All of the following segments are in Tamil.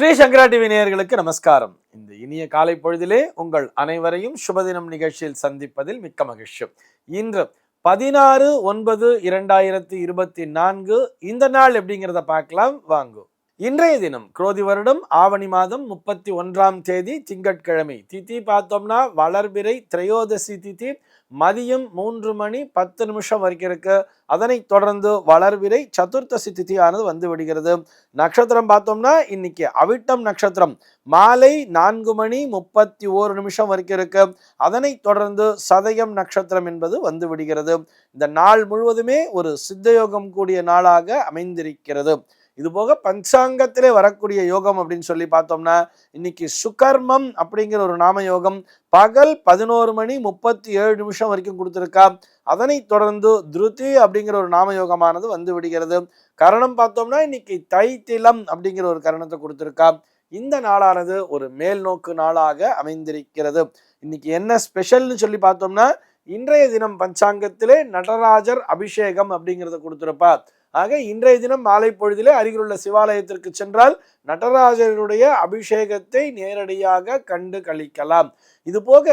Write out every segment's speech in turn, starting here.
ஸ்ரீ சங்கரா டிவி நேயர்களுக்கு நமஸ்காரம். இந்த இனிய காலை பொழுதிலே உங்கள் அனைவரையும் சுபதினம் நிகழ்ச்சியில் சந்திப்பதில் மிக்க மகிழ்ச்சி. இன்று பதினாறு ஒன்பது இரண்டாயிரத்தி இருபத்தி நான்கு இந்த நாள் எப்படிங்கிறத பார்க்கலாம். வாங்கு. இன்றைய தினம் குரோதி வருடம் ஆவணி மாதம் முப்பத்தி ஒன்றாம் தேதி திங்கட்கிழமை. திதி பார்த்தோம்னா வளர்பிறை திரையோதசி திதி மதியம் மூன்று மணி பத்து நிமிஷம் வரைக்கும் இருக்கு. அதனைத் தொடர்ந்து வளர்விரை சதுர்த்தசி திதியானது வந்து விடுகிறது. நட்சத்திரம் பார்த்தோம்னா இன்னைக்கு அவிட்டம் நட்சத்திரம். மாலை நான்கு மணி முப்பத்தி ஓரு நிமிஷம் வரைக்கும் இருக்கு. அதனைத் தொடர்ந்து சதயம் நட்சத்திரம் என்பது வந்து விடுகிறது. இந்த நாள் முழுவதுமே ஒரு சித்தயோகம் கூடிய நாளாக அமைந்திருக்கிறது. இது போக பஞ்சாங்கத்திலே வரக்கூடிய யோகம் அப்படின்னு சொல்லி பார்த்தோம்னா இன்னைக்கு சுகர்மம் அப்படிங்கிற ஒரு நாம யோகம் பகல் பதினோரு மணி முப்பத்தி ஏழு நிமிஷம் வரைக்கும் கொடுத்துருக்கா. அதனைத் தொடர்ந்து துருதி அப்படிங்கிற ஒரு நாம யோகமானது வந்து விடுகிறது. கரணம் பார்த்தோம்னா இன்னைக்கு தைத்திலம் அப்படிங்கிற ஒரு கரணத்தை கொடுத்துருக்கா. இந்த நாளானது ஒரு மேல் நோக்கு நாளாக அமைந்திருக்கிறது. இன்னைக்கு என்ன ஸ்பெஷல்னு சொல்லி பார்த்தோம்னா இன்றைய தினம் பஞ்சாங்கத்திலே நடராஜர் அபிஷேகம் அப்படிங்கிறத கொடுத்துருப்பா ஆக இன்றைய தினம் மாலை பொழுதிலே அருகிலுள்ள சிவாலயத்திற்கு சென்றால் நடராஜருடைய அபிஷேகத்தை நேரடியாக கண்டு கழிக்கலாம். இது போக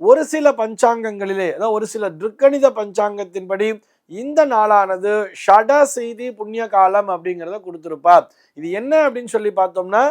ஒரு சில பஞ்சாங்கங்களிலே அதாவது ஒரு சில திருக்கணித பஞ்சாங்கத்தின்படி இந்த நாளானது ஷட செய்தி புண்ணிய காலம் அப்படிங்கிறத கொடுத்துருப்பார். இது என்ன அப்படின்னு சொல்லி பார்த்தோம்னா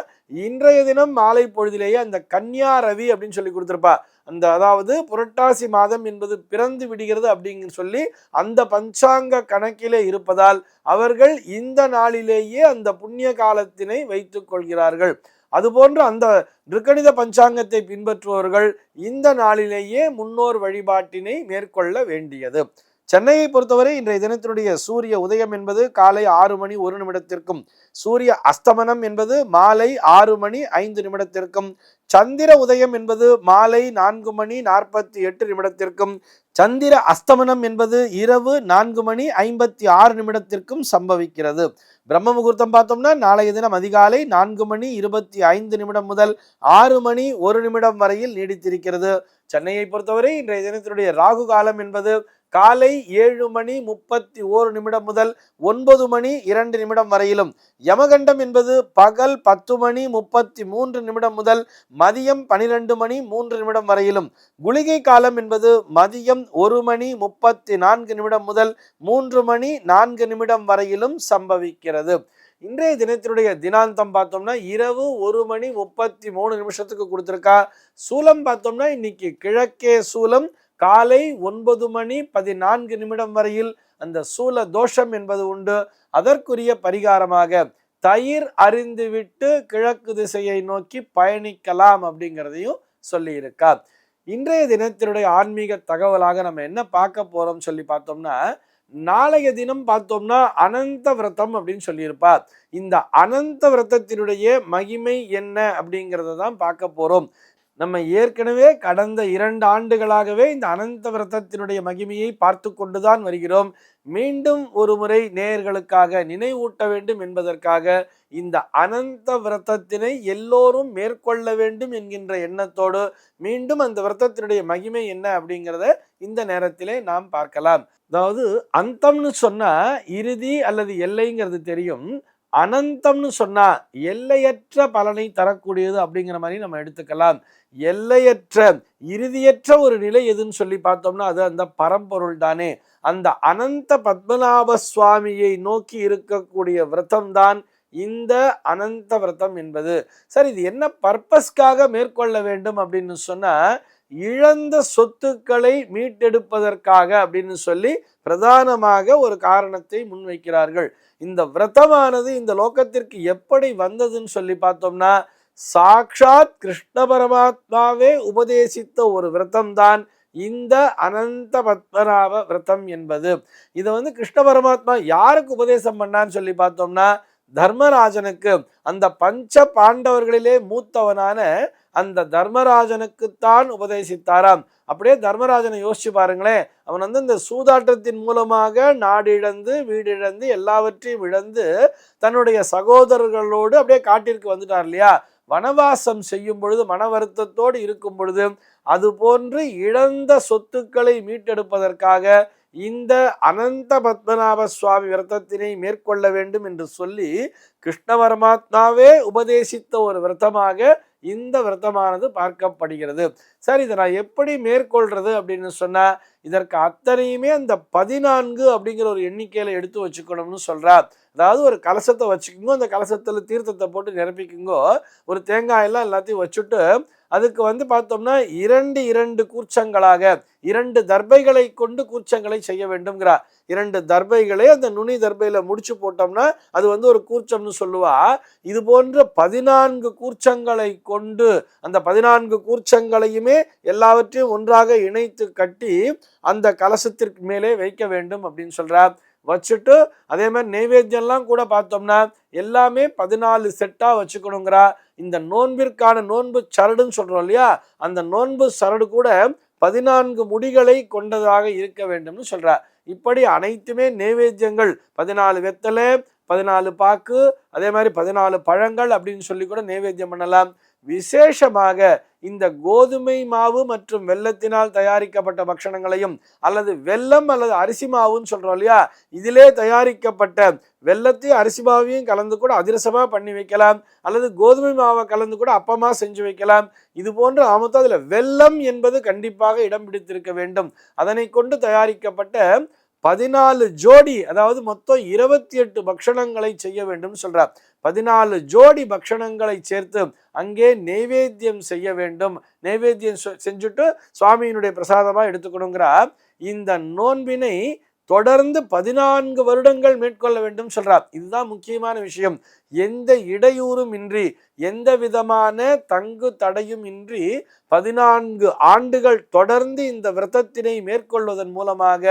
இன்றைய தினம் மாலை பொழுதிலேயே அந்த கன்னியா ரவி அப்படின்னு சொல்லி கொடுத்துருப்பா அந்த அதாவது புரட்டாசி மாதம் என்பது பிறந்து விடுகிறது அப்படின்னு சொல்லி அந்த பஞ்சாங்க கணக்கிலே இருப்பதால் அவர்கள் இந்த நாளிலேயே அந்த புண்ணிய காலத்தினை வைத்துக் கொள்கிறார்கள். அதுபோன்று அந்த திருக்கணித பஞ்சாங்கத்தை பின்பற்றுபவர்கள் இந்த நாளிலேயே முன்னோர் வழிபாட்டினை மேற்கொள்ள வேண்டியது. சென்னையை பொறுத்தவரை இன்றைய தினத்தினுடைய சூரிய உதயம் என்பது காலை ஆறு மணி ஒரு நிமிடத்திற்கும் சூரிய அஸ்தமனம் என்பது மாலை ஆறு மணி ஐந்து நிமிடத்திற்கும் சந்திர உதயம் என்பது மாலை நான்கு மணி நாற்பத்தி எட்டு நிமிடத்திற்கும் சந்திர அஸ்தமனம் என்பது இரவு நான்கு மணி ஐம்பத்தி ஆறு நிமிடத்திற்கும் சம்பவிக்கிறது. பிரம்ம முகூர்த்தம் பார்த்தோம்னா நாளைய தினம் அதிகாலை நான்கு மணி இருபத்தி ஐந்து நிமிடம் முதல் ஆறு மணி ஒரு நிமிடம் வரையில் நீடித்திருக்கிறது. சென்னையை பொறுத்தவரை இன்றைய தினத்தினுடைய ராகு காலம் என்பது காலை ஏழு மணி முப்பத்தி ஓரு நிமிடம் முதல் ஒன்பது மணி இரண்டு நிமிடம் வரையிலும். யமகண்டம் என்பது பகல் பத்து மணி முப்பத்தி மூன்று நிமிடம் முதல் மதியம் பனிரெண்டு மணி மூன்று நிமிடம் வரையிலும். குளிகை காலம் என்பது மதியம் ஒரு மணி முப்பத்தி நான்கு நிமிடம் முதல் மூன்று மணி நான்கு நிமிடம் வரையிலும் சம்பவிக்கிறது. இன்றைய தினத்தினுடைய தினாந்தம் பார்த்தோம்னா இரவு ஒரு மணி முப்பத்தி மூணு நிமிஷத்துக்கு கொடுத்துருக்கா. சூலம் பார்த்தோம்னா இன்னைக்கு கிழக்கே சூலம் காலை ஒன்பது மணி பதினான்கு நிமிடம் வரையில் அந்த சூல தோஷம் என்பது உண்டு. அதற்குரிய பரிகாரமாக தயிர் அறிந்துவிட்டு கிழக்கு திசையை நோக்கி பயணிக்கலாம் அப்படிங்கிறதையும் சொல்லியிருக்கா இன்றைய தினத்தினுடைய ஆன்மீக தகவலாக நம்ம என்ன பார்க்க போறோம் சொல்லி பார்த்தோம்னா நாளைய தினம் பார்த்தோம்னா அனந்த விரதம் அப்படின்னு சொல்லியிருப்பார். இந்த அனந்த விரதத்தினுடைய மகிமை என்ன அப்படிங்கிறத தான் பார்க்க போறோம். நம்ம ஏற்கனவே கடந்த இரண்டு ஆண்டுகளாகவே இந்த அனந்த விரதத்தினுடைய மகிமையை பார்த்து கொண்டுதான் வருகிறோம். மீண்டும் ஒரு முறை நேயர்களுக்காக நினைவூட்ட வேண்டும் என்பதற்காக இந்த அனந்த விரதத்தினை எல்லோரும் மேற்கொள்ள வேண்டும் என்கின்ற எண்ணத்தோடு மீண்டும் அந்த விரதத்தினுடைய மகிமை என்ன அப்படிங்கிறத இந்த நேரத்திலே நாம் பார்க்கலாம். அதாவது அந்தம்னு சொன்னா இறுதி அல்லது எல்லைங்கிறது தெரியும். அனந்தம்னு சொன்னால் எல்லையற்ற பலனை தரக்கூடியது அப்படிங்கிற மாதிரி நம்ம எடுத்துக்கலாம். எல்லையற்ற இறுதியற்ற ஒரு நிலை எதுன்னு சொல்லி பார்த்தோம்னா அது அந்த பரம்பொருள் தானே. அந்த அனந்த பத்மநாப சுவாமியை நோக்கி இருக்கக்கூடிய விரதம்தான் இந்த அனந்த விரதம் என்பது. சரி இது என்ன பர்பஸ்க்காக மேற்கொள்ள வேண்டும் அப்படின்னு சொன்னால் இழந்த சொத்துக்களை மீட்டெடுப்பதற்காக அப்படின்னு சொல்லி பிரதானமாக ஒரு காரணத்தை முன்வைக்கிறார்கள். இந்த விரதமானது இந்த லோகத்திற்கு எப்படி வந்ததுன்னு சொல்லி பார்த்தோம்னா சாக்ஷாத் கிருஷ்ண பரமாத்மாவே உபதேசித்த ஒரு விரதம்தான் இந்த அனந்த பத்மநாப விரதம் என்பது. இதை வந்து கிருஷ்ண பரமாத்மா யாருக்கு உபதேசம் பண்ணான்னு சொல்லி பார்த்தோம்னா தர்மராஜனுக்கு. அந்த பஞ்ச பாண்டவர்களிலே மூத்தவனான அந்த தர்மராஜனுக்குத்தான் உபதேசித்தாராம். அப்படியே தர்மராஜனை யோசிச்சு பாருங்களேன். அவன் வந்து இந்த சூதாட்டத்தின் மூலமாக நாடு இழந்து வீடு இழந்து எல்லாவற்றையும் இழந்து தன்னுடைய சகோதரர்களோடு அப்படியே காட்டிற்கு வந்துட்டார் இல்லையா? வனவாசம் செய்யும் பொழுது மன வருத்தத்தோடு இருக்கும் பொழுது அது போன்று இழந்த சொத்துக்களை மீட்டெடுப்பதற்காக இந்த அனந்த பத்மநாப சுவாமி விரதத்தினை மேற்கொள்ள வேண்டும் என்று சொல்லி கிருஷ்ண பரமாத்மாவே உபதேசித்த ஒரு விரதமாக இந்த விரதமானது பார்க்கப்படுகிறது. சரி இதை நான் எப்படி மேற்கொள்றது அப்படின்னு சொன்னால் இதற்கு அத்தனையுமே அந்த பதினான்கு அப்படிங்கிற ஒரு எண்ணிக்கையில் எடுத்து வச்சுக்கணும்னு சொல்கிறார் அதாவது ஒரு கலசத்தை வச்சுக்கோங்க அந்த கலசத்தில் தீர்த்தத்தை போட்டு நிரப்பிக்குங்கோ. ஒரு தேங்காயெல்லாம் எல்லாத்தையும் வச்சுட்டு அதுக்கு வந்து பார்த்தோம்னா இரண்டு இரண்டு கூர்ச்சங்களாக இரண்டு தர்பைகளை கொண்டு கூர்ச்சங்களை செய்ய வேண்டும்ங்கிறா இரண்டு தர்பைகளை அந்த நுனி தர்பையில் முடிச்சு போட்டோம்னா அது வந்து ஒரு கூர்ச்சம்னு சொல்லுவா. இது போன்ற பதினான்கு கூர்ச்சங்களை கொண்டு அந்த பதினான்கு கூர்ச்சங்களையுமே எல்லாவற்றையும் ஒன்றாக இணைத்து கட்டி அந்த கலசத்திற்கு மேலே வைக்க வேண்டும் அப்படின்னு சொல்கிறார் வச்சுட்டு அதே மாதிரி நெய்வேத்தியம்லாம் கூட பார்த்தோம்னா எல்லாமே பதினாலு செட்டாக வச்சுக்கணுங்கிறா. இந்த நோன்பிற்கான நோன்பு சரடுன்னு சொல்கிறோம் இல்லையா? அந்த நோன்பு சரடு கூட பதினான்கு முடிகளை கொண்டதாக இருக்க வேண்டும்னு சொல்கிறார் இப்படி அனைத்துமே நெய்வேத்தியங்கள் பதினாலு வெத்தலை பதினாலு பாக்கு அதே மாதிரி பதினாலு பழங்கள் அப்படின்னு சொல்லி கூட நைவேத்தியம் பண்ணலாம். விசேஷமாக இந்த கோதுமை மாவு மற்றும் வெள்ளத்தினால் தயாரிக்கப்பட்ட பக்ஷணங்களையும் அல்லது வெல்லம் அல்லது அரிசி மாவுன்னு சொல்றோம் இல்லையா? இதிலே தயாரிக்கப்பட்ட வெள்ளத்தையும் அரிசி மாவையும் கலந்து கூட அதிரசமா பண்ணி வைக்கலாம். அல்லது கோதுமை மாவை கலந்து கூட அப்பமா செஞ்சு வைக்கலாம். இது போன்ற ஆமத்தம் அதுல வெல்லம் என்பது கண்டிப்பாக இடம் பிடித்திருக்க வேண்டும். அதனை கொண்டு தயாரிக்கப்பட்ட பதினாலு ஜோடி அதாவது மொத்தம் இருபத்தி எட்டு பக்ஷணங்களை செய்ய வேண்டும் சொல்றார். பதினாலு ஜோடி பக்ஷணங்களை சேர்த்து அங்கே நெய்வேத்தியம் செய்ய வேண்டும். நெய்வேத்தியம் செஞ்சுட்டு சுவாமியினுடைய பிரசாதமா எடுத்துக்கணுங்கிறார். இந்த நோன்பினை தொடர்ந்து பதினான்கு வருடங்கள் மேற்கொள்ள வேண்டும் சொல்றார். இதுதான் முக்கியமான விஷயம். எந்த இடையூறும் இன்றி எந்த விதமான தங்கு தடையும் இன்றி பதினான்கு ஆண்டுகள் தொடர்ந்து இந்த விரதத்தினை மேற்கொள்வதன் மூலமாக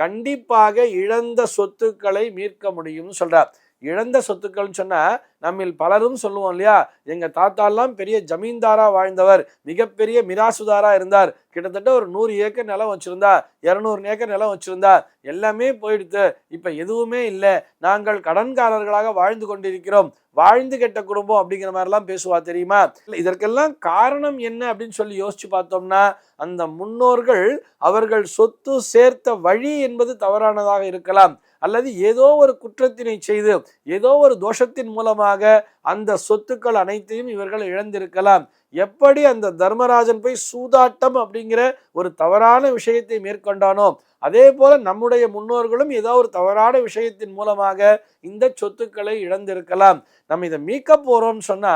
கண்டிப்பாக இழந்த சொத்துக்களை மீட்க முடியும்னு சொல்கிறார் இழந்த சொத்துக்கள்னு சொன்னால் நம்மில் பலரும் சொல்லுவோம் இல்லையா? எங்கள் தாத்தாலாம் பெரிய ஜமீன்தாராக வாழ்ந்தவர் மிகப்பெரிய மிராசுதாராக இருந்தார். கிட்டத்தட்ட ஒரு நூறு ஏக்கர் நிலம் வச்சுருந்தா இரநூறு ஏக்கர் நிலம் வச்சுருந்தா எல்லாமே போயிடுத்து. இப்போ எதுவுமே இல்லை. நாங்கள் கடன்காரர்களாக வாழ்ந்து கொண்டிருக்கிறோம். வாழ்ந்து கெட்ட குடும்பம் அப்படிங்கிற மாதிரிலாம் பேசுவா தெரியுமா? இதற்கெல்லாம் காரணம் என்ன அப்படின்னு சொல்லி யோசிச்சு பார்த்தோம்னா அந்த முன்னோர்கள் அவர்கள் சொத்து சேர்த்த வழி என்பது தவறானதாக இருக்கலாம். அல்லது ஏதோ ஒரு குற்றத்தினை செய்து ஏதோ ஒரு தோஷத்தின் மூலமாக அந்த சொத்துக்கள் அனைத்தையும் இவர்கள் இழந்திருக்கலாம். எப்படி அந்த தர்மராஜன் போய் சூதாட்டம் அப்படிங்கிற ஒரு தவறான விஷயத்தை மேற்கொண்டானோ அதே போல நம்முடைய முன்னோர்களும் ஏதோ ஒரு தவறான விஷயத்தின் மூலமாக இந்த சொத்துக்களை இழந்திருக்கலாம். நம்ம இதை மீட்க போறோம்னு சொன்னா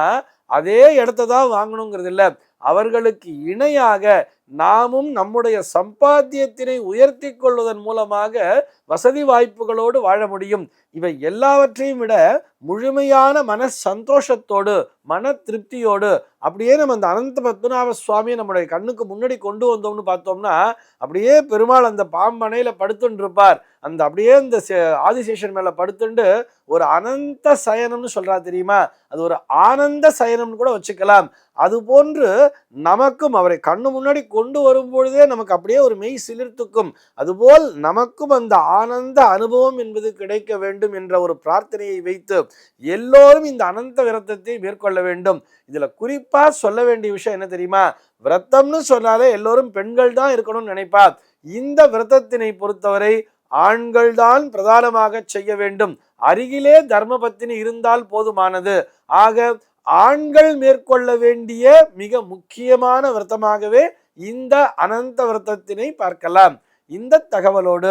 அதே இடத்த தான் வாங்கணுங்கிறது இல்லை. அவர்களுக்கு இணையாக நாமும் நம்முடைய சம்பாத்தியத்தினை உயர்த்தி கொள்வதன் மூலமாக வசதி வாய்ப்புகளோடு வாழ முடியும். இவை எல்லாவற்றையும் விட முழுமையான மன சந்தோஷத்தோடு மன திருப்தியோடு அப்படியே நம்ம அந்த அனந்த பத்மநாப சுவாமியை நம்முடைய கண்ணுக்கு முன்னாடி கொண்டு வந்தோம்னு பார்த்தோம்னா அப்படியே பெருமாள் அந்த பாம்பனையில் படுத்துன்றிருப்பார். அந்த அப்படியே அந்த ஆதிசேஷன் மேலே படுத்துண்டு ஒரு அனந்த சயனம்னு சொல்கிறா தெரியுமா? அது ஒரு ஆனந்த சயனம்னு கூட வச்சுக்கலாம். அது போன்று நமக்கும் அவரை கண்ணு முன்னாடி கொண்டு வரும்பொழுதே நமக்கு அப்படியே ஒரு மெய் சிலிர்த்துக்கும். அதுபோல் நமக்கும் அந்த ஆனந்த அனுபவம் என்பது கிடைக்க வேண்டும் என்ற ஒரு பிரார்த்தனையை வைத்து எல்லோரும் இந்த அனந்த விரதத்தை மேற்கொள்ள வேண்டும். இதுல குறிப்பா சொல்ல வேண்டிய விஷயம் என்ன தெரியுமா? விரத்தம்னு சொன்னாலே எல்லோரும் பெண்கள் தான் இருக்கணும்னு நினைப்பா இந்த விரதத்தினை பொறுத்தவரை ஆண்கள் தான் பிரதானமாக செய்ய வேண்டும். அருகிலே தர்மபத்தினி இருந்தால் போதுமானது. ஆக ஆண்கள் மேற்கொள்ள வேண்டிய மிக முக்கியமான விரதமாகவே இந்த அனந்த விரதத்தினை பார்க்கலாம். இந்த தகவலோடு